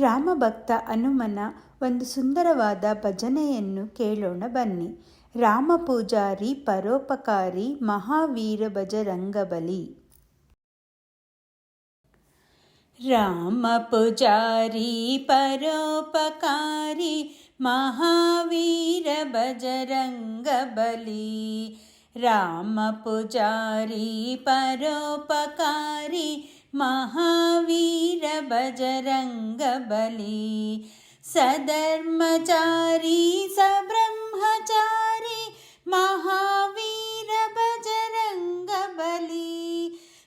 ರಾಮಭಕ್ತ ಹನುಮನ ಒಂದು ಸುಂದರವಾದ ಭಜನೆಯನ್ನು ಕೇಳೋಣ ಬನ್ನಿ. ರಾಮ ಪೂಜಾರಿ ಪರೋಪಕಾರಿ, ಮಹಾವೀರ ಭಜರಂಗಬಲಿ ರಾಮ ಪೂಜಾರಿ ಪರೋಪಕಾರಿ, ಮಹಾವೀರ ಭಜರಂಗಬಲಿ ರಾಮ ಪೂಜಾರಿ ಪರೋಪಕಾರಿ ಮಹಾವೀ बजरङ्गबली सधर्मचारी सब्रह्मचारी महावीर बजरङ्गबली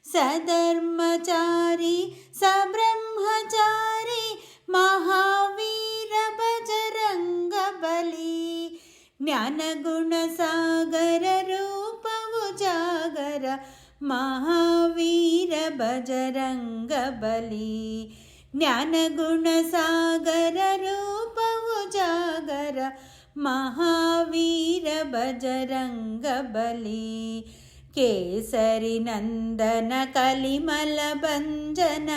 सधर्मचारी सब्रह्मचारी महावीर बजरङ्गबली ज्ञानगुणसागर रूपवु जागर महावीर बजरङ्गबली ज्ञानगुणसागर रूपवु जागर महावीर बजरङ्गबली केसरिनन्दन कलिमलभञ्जन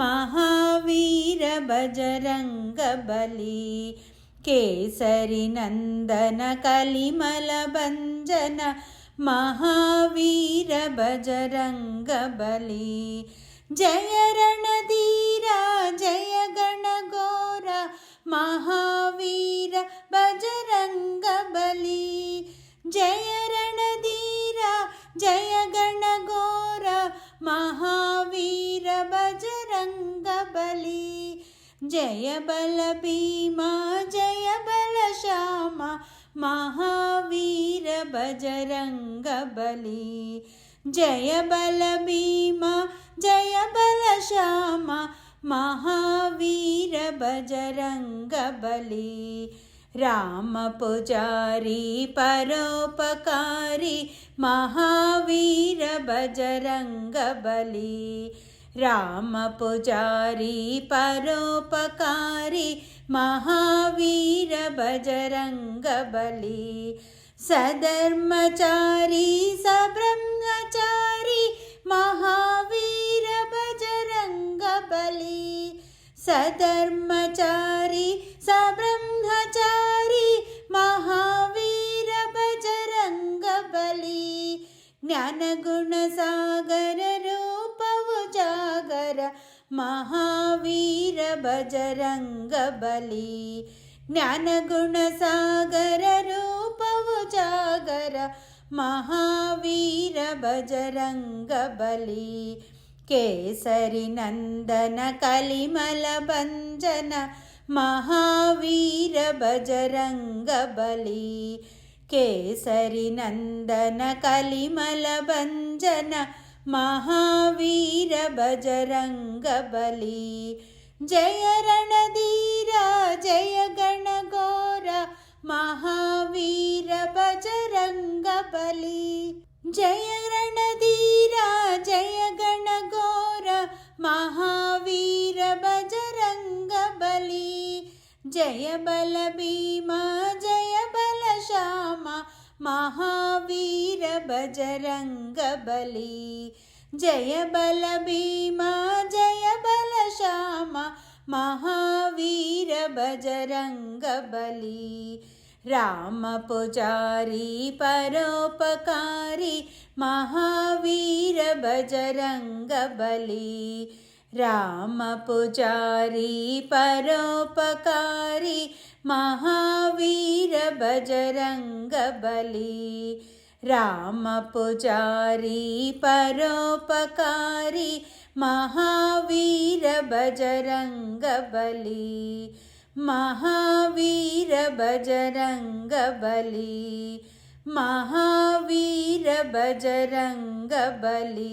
महावीर बजरङ्गबली केसरिनन्दन कलिमलभञ्जन महावीर ಬಜರಂಗ ಬಲಿ ಜಯ ರಣಧೀರ ಜಯ ಗಣಗೋರ ಮಹಾವೀರ ಬಜರಂಗ ಬಲಿ जय ರಣಧೀರ ಜಯ जय बल भीमा जय बल श्यामा महावीर बजरङ्गबली जय बल भीमा जय बल श्यामा महावीर बजरङ्गबली रामपुजारी परोपकारी महावीर बजरङ्गबली रामपुजारी परोपकारी महावीर बजरङ्गबली सधर्मचारी सब्रह्मचारी महावीर बजरङ्गबली सधर्मचारी सब्रह्मचारी महावीर ज्ञानगुणसागर रूपवु जागर महावीर बजरङ्गबली ज्ञानगुणसागर रूपवु जागर महावीर बजरङ्गबली केसरिनन्दन कलिमलभञ्जन महावीर बजरङ्गबली केसरिनन्दन कलिमलभञ्जन महावीर बजरङ्गबली जय रणधीरा जय गणगोर महावीर बजरङ्गबली जय जय बल भीमा जय बल श्यामा महावीर बजरङ्गबली जय बल भीमा जय बल श्यामा महावीर बजरङ्गबली रामपुजारी परोपकारी महावीर बजरङ्गबली रामपुजारी परोपकारी महावीर बजरङ्गबली रामपुजारी परोपकारी महावीर बजरङ्गबली महावीर बजरङ्गबली महावीर बजरङ्गबली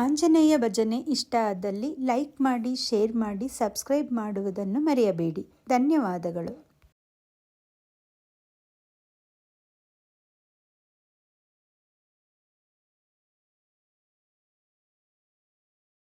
ಆಂಜನೇಯ ಭಜನೆ ಇಷ್ಟ ಆದಲ್ಲಿ ಲೈಕ್ ಮಾಡಿ ಶೇರ್ ಮಾಡಿ ಸಬ್ಸ್ಕ್ರೈಬ್ ಮಾಡುವುದನ್ನು ಮರೆಯಬೇಡಿ. ಧನ್ಯವಾದಗಳು.